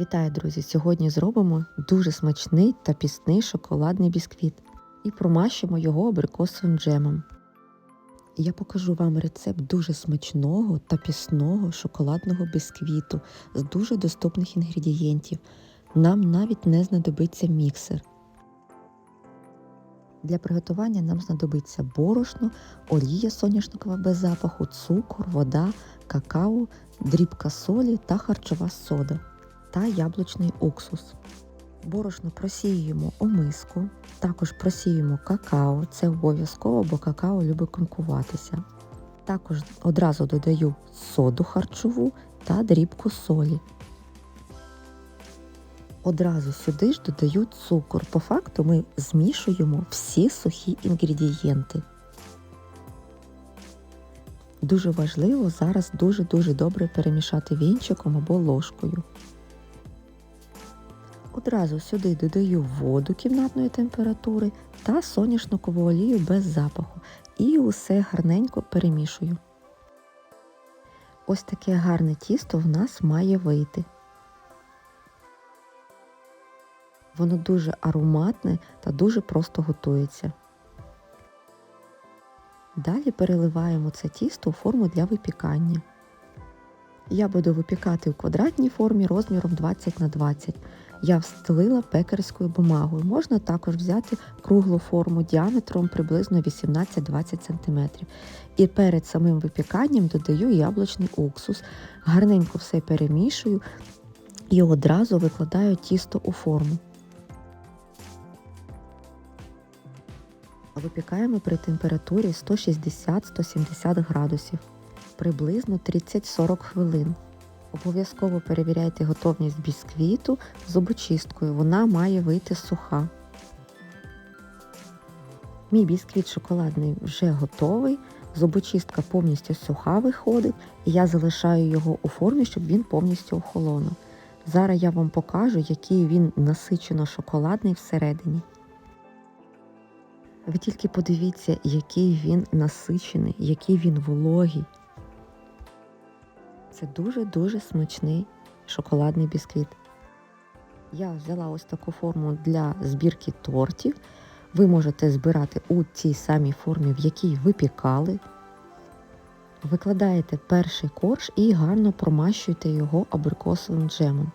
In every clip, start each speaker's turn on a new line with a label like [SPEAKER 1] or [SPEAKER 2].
[SPEAKER 1] Вітаю, друзі! Сьогодні зробимо дуже смачний та пісний шоколадний бісквіт і промащимо його абрикосовим джемом. Я покажу вам рецепт дуже смачного та пісного шоколадного бісквіту з дуже доступних інгредієнтів. Нам навіть не знадобиться міксер. Для приготування нам знадобиться борошно, олія соняшникова без запаху, цукор, вода, какао, дрібка солі та харчова сода та яблучний уксус. Борошно просіюємо у миску, також просіюємо какао, це обов'язково, бо какао любить комкуватися. Також одразу додаю соду харчову та дрібку солі. Одразу сюди ж додаю цукор. По факту ми змішуємо всі сухі інгредієнти. Дуже важливо зараз дуже-дуже добре перемішати вінчиком або ложкою. Одразу сюди додаю воду кімнатної температури та соняшникову олію без запаху і усе гарненько перемішую. Ось таке гарне тісто в нас має вийти. Воно дуже ароматне та дуже просто готується. Далі переливаємо це тісто у форму для випікання. Я буду випікати у квадратній формі розміром 20 на 20 я встелила пекарською бумагою. Можна також взяти круглу форму діаметром приблизно 18-20 см. І перед самим випіканням додаю яблучний уксус, гарненько все перемішую і одразу викладаю тісто у форму. Випікаємо при температурі 160-170 градусів приблизно 30-40 хвилин. Обов'язково перевіряйте готовність бісквіту зубочисткою, вона має вийти суха. Мій бісквіт шоколадний вже готовий, зубочистка повністю суха виходить, і я залишаю його у формі, щоб він повністю охолонув. Зараз я вам покажу, який він насичено шоколадний всередині. Ви тільки подивіться, який він насичений, який він вологий. Це дуже-дуже смачний шоколадний бісквіт. Я взяла ось таку форму для збірки тортів. Ви можете збирати у цій самій формі, в якій випікали. Викладаєте перший корж і гарно промащуєте його абрикосовим джемом.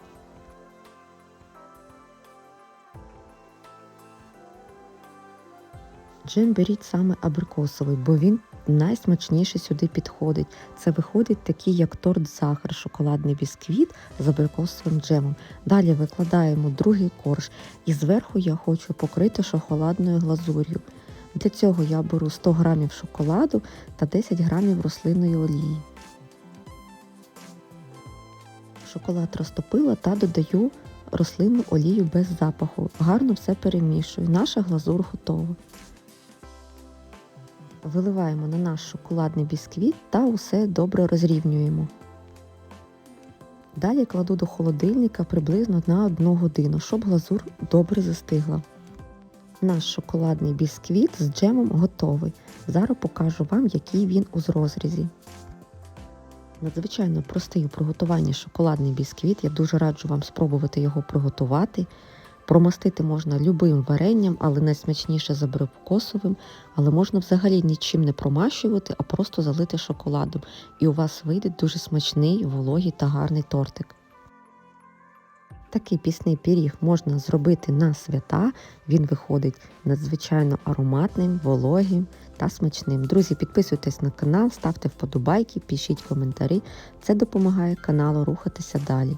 [SPEAKER 1] Джем беріть саме абрикосовий, бо він найсмачніше сюди підходить. Це виходить такий, як торт сахар, шоколадний бісквіт з абрикосовим джемом. Далі викладаємо другий корж і зверху я хочу покрити шоколадною глазур'ю. Для цього я беру 100 г шоколаду та 10 г рослинної олії. Шоколад розтопила та додаю рослинну олію без запаху. Гарно все перемішую. Наша глазур готова. Виливаємо на наш шоколадний бісквіт та усе добре розрівнюємо. Далі кладу до холодильника приблизно на 1 годину, щоб глазур добре застигла. Наш шоколадний бісквіт з джемом готовий. Зараз покажу вам, який він у розрізі. Надзвичайно простий у приготуванні шоколадний бісквіт. Я дуже раджу вам спробувати його приготувати. Промастити можна любим варенням, але найсмачніше з абрикосовим, але можна взагалі нічим не промащувати, а просто залити шоколадом. І у вас вийде дуже смачний, вологий та гарний тортик. Такий пісний пиріг можна зробити на свята, він виходить надзвичайно ароматним, вологим та смачним. Друзі, підписуйтесь на канал, ставте вподобайки, пишіть коментарі. Це допомагає каналу рухатися далі.